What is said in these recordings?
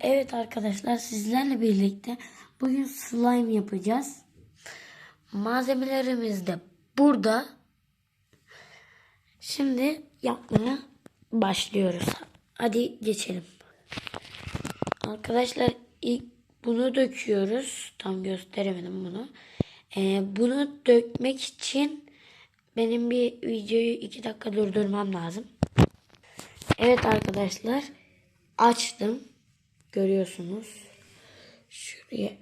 Evet arkadaşlar sizlerle birlikte bugün slime yapacağız. Malzemelerimiz de burada. Şimdi yapmaya başlıyoruz. Hadi geçelim. Arkadaşlar ilk bunu döküyoruz. Tam gösteremedim bunu. Ee, bunu dökmek için benim bir videoyu iki dakika durdurmam lazım. Evet arkadaşlar açtım. Görüyorsunuz. Şuraya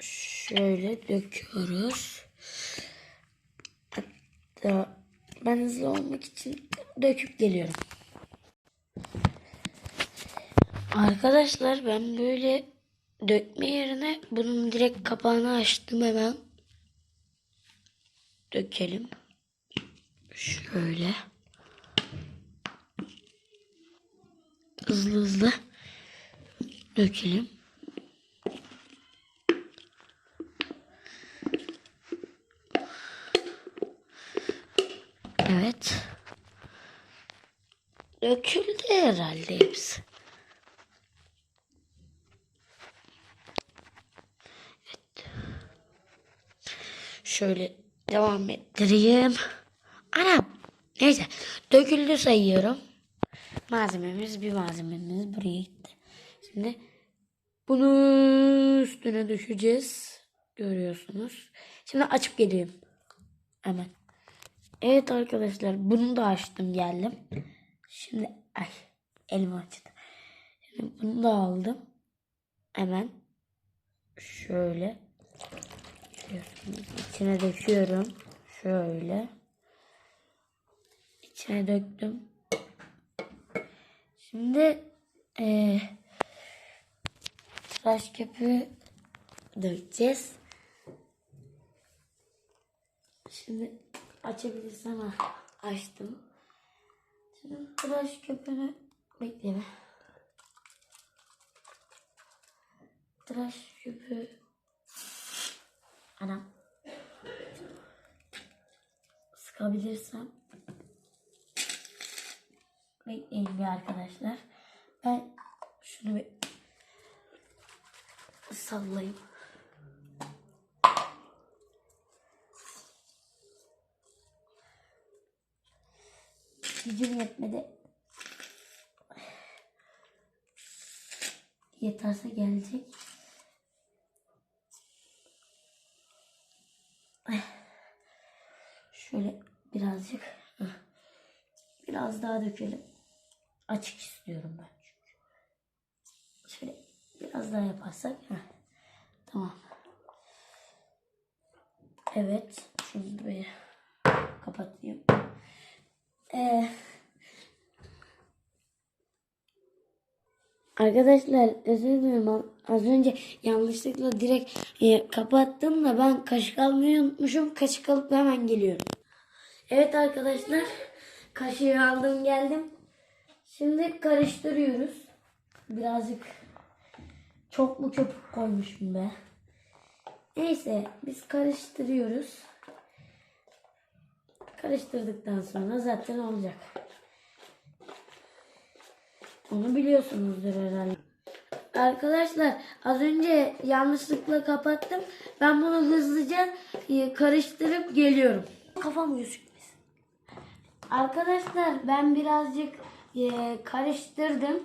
şöyle döküyoruz. Hatta ben hızlı olmak için döküp geliyorum. Arkadaşlar ben böyle dökme yerine bunun direkt kapağını açtım hemen. Dökelim. Şöyle. Hızlı hızlı dökelim. Evet. Döküldü herhalde hepsi. Evet. Şöyle devam ettireyim. Anam. Neyse. Döküldü sayıyorum. Malzememiz bir malzememiz buraya gitti. Şimdi bunu üstüne dökeceğiz. Görüyorsunuz. Şimdi açıp geleyim. Hemen. Evet arkadaşlar bunu da açtım geldim. Şimdi ay elim açtı. Şimdi bunu da aldım. Hemen şöyle içine döküyorum. Şöyle. İçine döktüm. Şimdi eee tıraş köpüğü dökeceğiz. Şimdi açabilirsem ah, açtım. Şimdi tıraş köpüğünü bekleme. Tıraş köpüğü anam sıkabilirsem bekleyin bir arkadaşlar. Ben şunu bir sallayayım. Gücüm yetmedi. Yeterse gelecek. Şöyle birazcık. Biraz daha dökelim. Açık istiyorum ben çünkü. Şöyle biraz daha yaparsak. heh. Tamam. Evet. Şunu bir kapatayım. Ee, arkadaşlar özür dilerim. Az önce yanlışlıkla direkt e, kapattım da ben kaşık almayı unutmuşum. Kaşık alıp hemen geliyorum. Evet arkadaşlar. Kaşığı aldım geldim. Şimdi karıştırıyoruz. Birazcık çok mu köpük koymuşum be. Neyse biz karıştırıyoruz. Karıştırdıktan sonra zaten olacak. Onu biliyorsunuzdur herhalde. Arkadaşlar az önce yanlışlıkla kapattım. Ben bunu hızlıca e, karıştırıp geliyorum. Kafam gözükmesin. Arkadaşlar ben birazcık e, karıştırdım.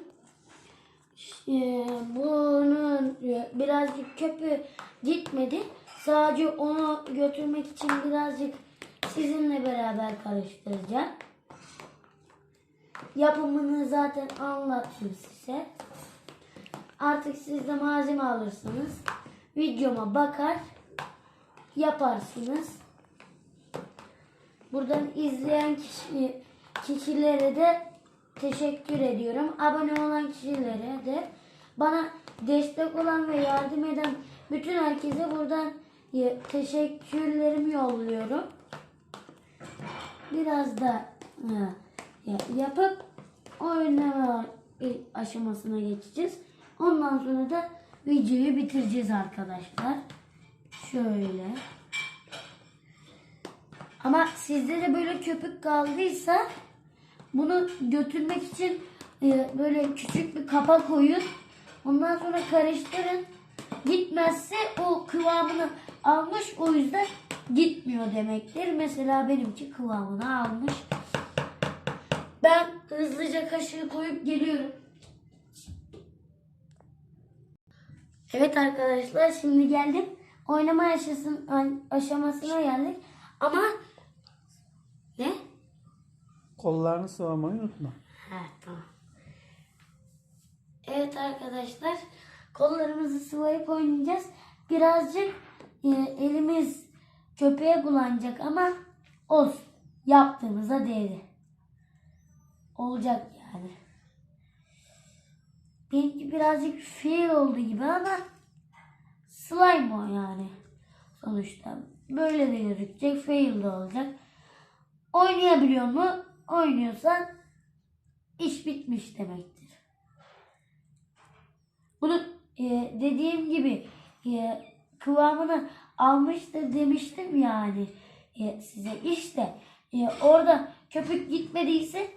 E, bunun birazcık köpü gitmedi. Sadece onu götürmek için birazcık sizinle beraber karıştıracağım. Yapımını zaten anlattım size. Artık siz de malzeme alırsınız. Videoma bakar yaparsınız. Buradan izleyen kişi, kişilere de teşekkür ediyorum. Abone olan kişilere de bana destek olan ve yardım eden bütün herkese buradan teşekkürlerimi yolluyorum. Biraz da e, ya- yapıp oynama aşamasına geçeceğiz. Ondan sonra da videoyu bitireceğiz arkadaşlar. Şöyle. Ama sizde de böyle köpük kaldıysa bunu götürmek için e, böyle küçük bir kapa koyun. Ondan sonra karıştırın. Gitmezse o kıvamını almış o yüzden gitmiyor demektir. Mesela benimki kıvamını almış. Ben hızlıca kaşığı koyup geliyorum. Evet arkadaşlar şimdi geldim. Oynama aşamasın, aşamasına geldik. Ama ne? Kollarını sıvamayı unutma. Ha tamam. Evet arkadaşlar kollarımızı sıvayıp oynayacağız. Birazcık e, elimiz köpeğe bulanacak ama olsun. Yaptığımıza değdi. Olacak yani. Benimki birazcık fail oldu gibi ama slime o yani. Sonuçta böyle de gözükecek. Fail de olacak. Oynayabiliyor mu? Oynuyorsan iş bitmiş demektir. Bunu e, dediğim gibi e, kıvamını almıştır demiştim yani e, size. İşte e, orada köpük gitmediyse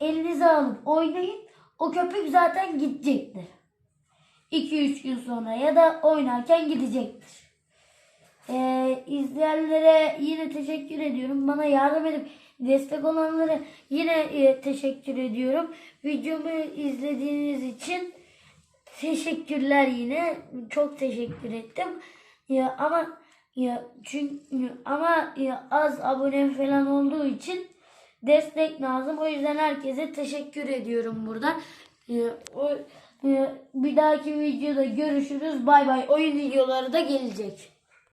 elinize alıp oynayın. O köpük zaten gidecektir. 2-3 gün sonra ya da oynarken gidecektir. Ee, izleyenlere yine teşekkür ediyorum. Bana yardım edip destek olanlara yine e, teşekkür ediyorum. Videomu izlediğiniz için teşekkürler yine. Çok teşekkür ettim. Ya ama ya çünkü ama ya az abone falan olduğu için destek lazım. O yüzden herkese teşekkür ediyorum buradan. Ya, o, ya, bir dahaki videoda görüşürüz. Bay bay. Oyun videoları da gelecek.